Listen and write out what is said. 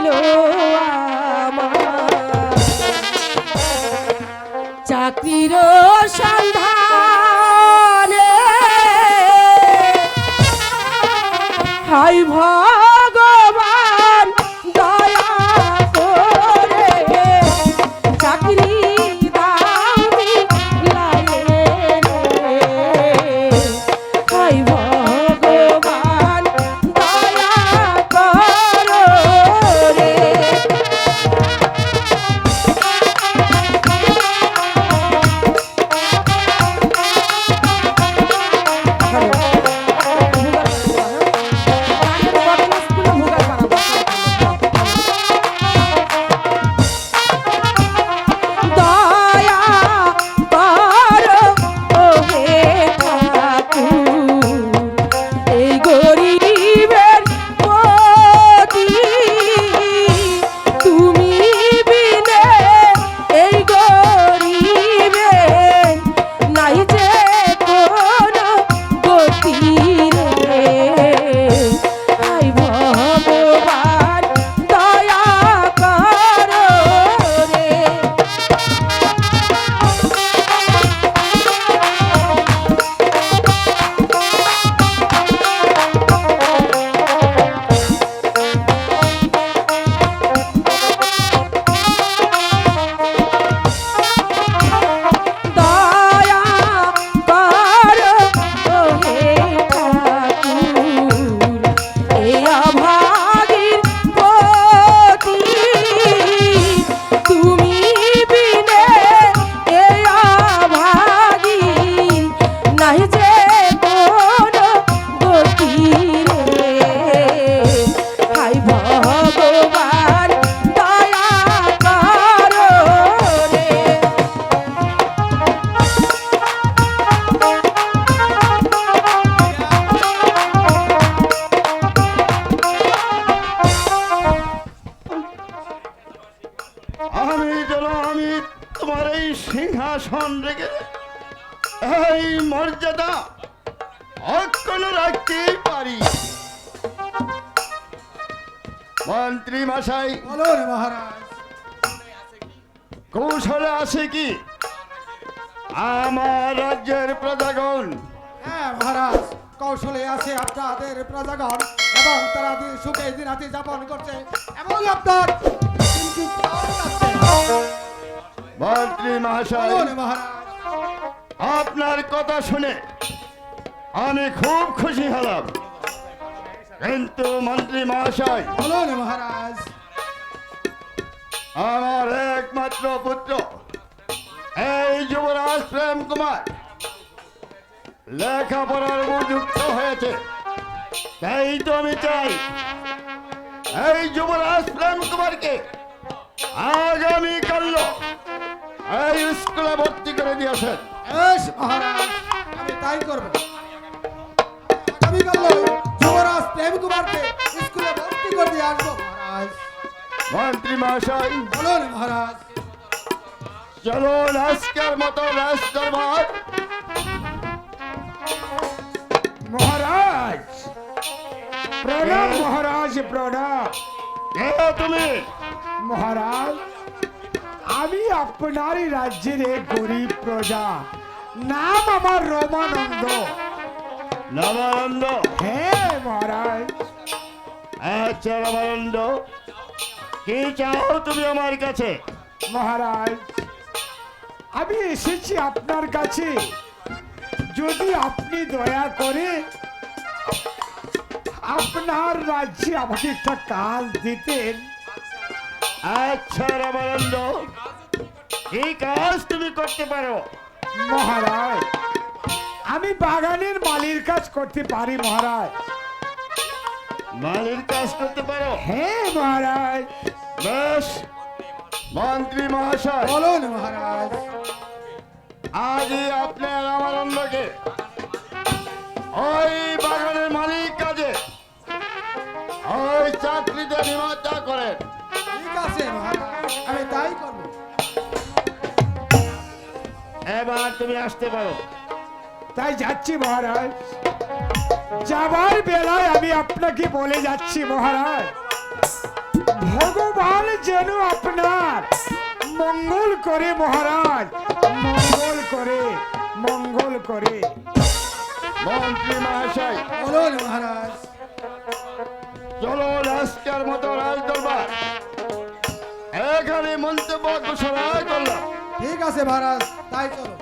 গেল আমার। চাকরির সন্ধানে হাই ভগবান এই মর্যাদা অক্ষণ রাখতেই পারি। মন্ত্রী মশাই বলুন মহারাজ। কৌশলে আছে কি? আমার রাজ্যের প্রজাগণ। হ্যাঁ মহারাজ কৌশলে আছে আপনাদের প্রজাগণ এবং তারা দিন সুখে দিনাতি যাপন করছে। এবং আপনার। মন্ত্রী মহাশয় মহারাজ। আপনার কথা শুনে আমি খুব খুশি হলাম। কিন্তু মন্ত্রী মহাশয় বলুন মহারাজ। আমার একমাত্র পুত্র এই যুবরাজ প্রেম কুমার লেখাপড়ার উপযুক্ত হয়েছে। তাই তো আমি চাই এই যুবরাজ প্রেম কুমারকে আগামী কাল এই স্কুলে ভর্তি করে দিয়েছেন বেশ মহারাজ আমি তাই করব। আগামীকাল নয়, যুবরাজ প্রেম কুমারকে স্কুলে ভর্তি করে দিয়ে আসব মহারাজ। মন্ত্রী মহাশয় বলুন মহারাজ। চলুন আজকের মতো রাজ দরবার। মহারাজ প্রণাম মহারাজ প্রণাম। কে তুমি? মহারাজ আমি আপনারই রাজ্যের এক গরিব প্রজা। নাম আমার রমানন্দ। নবানন্দ হ্যাঁ মহারাজ। আচ্ছা রামানন্দ। কি চাও তুমি আমার কাছে? মহারাজ আমি এসেছি আপনার কাছে। যদি আপনি দয়া করে আপনার রাজ্যে আমাকে একটা কাজ দিতেন। আচ্ছা রামানন্দ। কি কাজ তুমি করতে পারো? মহারাজ আমি বাগানের মালির কাজ করতে পারি মহারাজ। মালির কাজ করতে পারো? হ্যাঁ মহারাজ। বেশ মন্ত্রী মহাশয়। বলুন মহারাজ। আজই আপনার রামানন্দকে ওই বাগানের মালিক কাজে ওই চাকরিতে নিমজ্জা করেন। তুমি আসতে পারো। তাই যাচ্ছি মহারাজ। যাবার বেলায় আমি আপনাকে বলে যাচ্ছি মহারাজ। ভগবান যেন আপনার মঙ্গল করে মহারাজ। মঙ্গল করে মঙ্গল করে। মন্ত্রী মহাশয় বলুন মহারাজ। চলো আজকের মতো রাজ দরবার। এখানে মন্তব্য ঘোষণা করলাম ঠিক আছে মহারাজ। তাই চলো